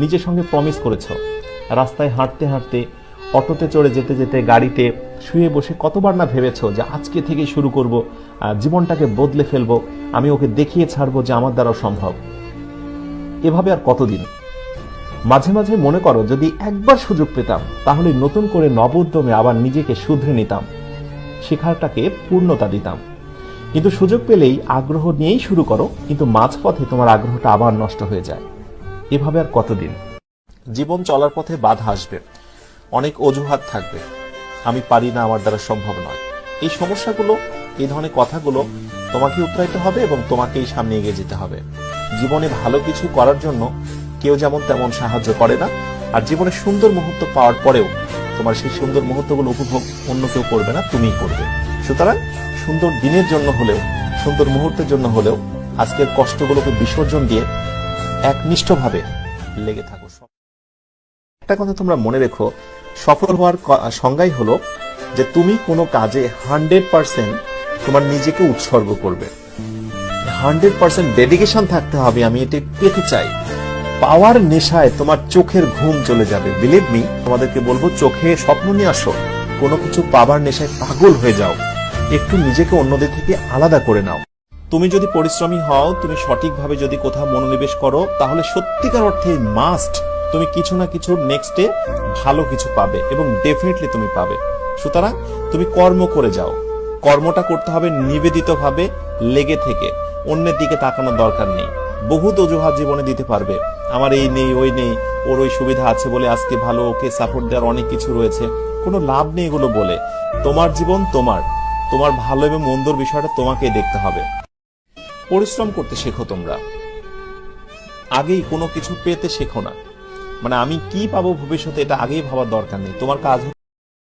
নিজের সঙ্গে প্রমিস করেছ। রাস্তায় হাঁটতে হাঁটতে, অটোতে চড়ে যেতে যেতে গাড়িতে শুয়ে বসে কতবার না ভেবেছো যে আজকে থেকেই শুরু করব জীবনটাকে বদলে ফেলব, আমি ওকে দেখিয়ে ছাড়বো যে আমার দ্বারা সম্ভব। এভাবে আর কতদিন? মাঝে মাঝে মনে করো যদি একবার সুযোগ পেতাম, তাহলে নতুন করে নবোদ্যমে আবার নিজেকে শুধরে নিতাম, শেখাটাকে পূর্ণতা দিতাম। কিন্তু সুযোগ পেলেই আগ্রহ নিয়েই শুরু করো, কিন্তু মাঝপথে তোমার আগ্রহটা আবার নষ্ট হয়ে যায়। এভাবে আর কতদিন? জীবন চলার পথে বাধা আসবে। অনেক অজুহাত থাকবে। আমি পারি না আমার দ্বারা সম্ভব নয়। এই সমস্যাগুলো, এই ধরনের কথাগুলো তোমাকে উত্তরাইতে হবে এবং তোমাকেই সামনে এগিয়ে যেতে হবে। জীবনে ভালো কিছু করার জন্য কেউ যেমন তেমন সাহায্য করে না, আর জীবনে সুন্দর মুহূর্ত পাওয়ার পরেও তোমার সেই সুন্দর মুহূর্তগুলো উপভোগ অন্য কেউ করবে না, তুমিই করবে। সুতরাং সুন্দর দিনের জন্য হলেও, সুন্দর মুহূর্তের জন্য হলেও আজকের কষ্টগুলোকে বিসর্জন দিয়ে একনিষ্ঠভাবে লেগে থাকো একটা কথা তোমরা মনে রেখো, সফল হওয়ার সংজ্ঞাই হলো যে তুমি কোনো কাজে হান্ড্রেড পার্সেন্ট তোমার নিজেকে উৎসর্গ করবে। হান্ড্রেড পার্সেন্ট ডেডিকেশন থাকতে হবে, আমি এটি পেতে চাই। পাওয়ার নেশায় তোমার চোখের ঘুম চলে যাবে। বিলিভ মি তোমাদেরকে বলব, চোখে স্বপ্ন নিয়ে আসো। কোনো কিছু পাবার নেশায় পাগল হয়ে যাও। একটু নিজেকে অন্যদের থেকে আলাদা করে নাও। তুমি যদি পরিশ্রমী হও, তুমি সঠিকভাবে যদি কোথাও মনোনিবেশ করো, তাহলে সত্যিকার অর্থে মাস্ট তুমি কিছু না কিছু নেক্সটে ভালো কিছু পাবে এবং ডেফিনেটলি তুমি পাবে। সুতরাং তুমি কর্ম করে যাও। কর্মটা করতে হবে নিবেদিতভাবে, লেগে থেকে। অন্যের দিকে তাকানোর দরকার নেই। বহুত অজুহাত জীবনে দিতে পারবে। আমার এই নেই, ওই নেই, ওর ওই সুবিধা আছে বলে আজকে ভালো, ওকে সাপোর্ট দেওয়ার অনেক কিছু রয়েছে। কোনো লাভ নেই এগুলো বলে। তোমার জীবন তোমার। তোমার ভালো এবং মন্দর বিষয়টা তোমাকেই দেখতে হবে। পরিশ্রম করতে শেখো তোমরা। আগেই কোনো কিছু পেতে শেখো না। মানে আমি কি পাবো ভবিষ্যতে এটা আগেই ভাবার দরকার নেই। তোমার কাজ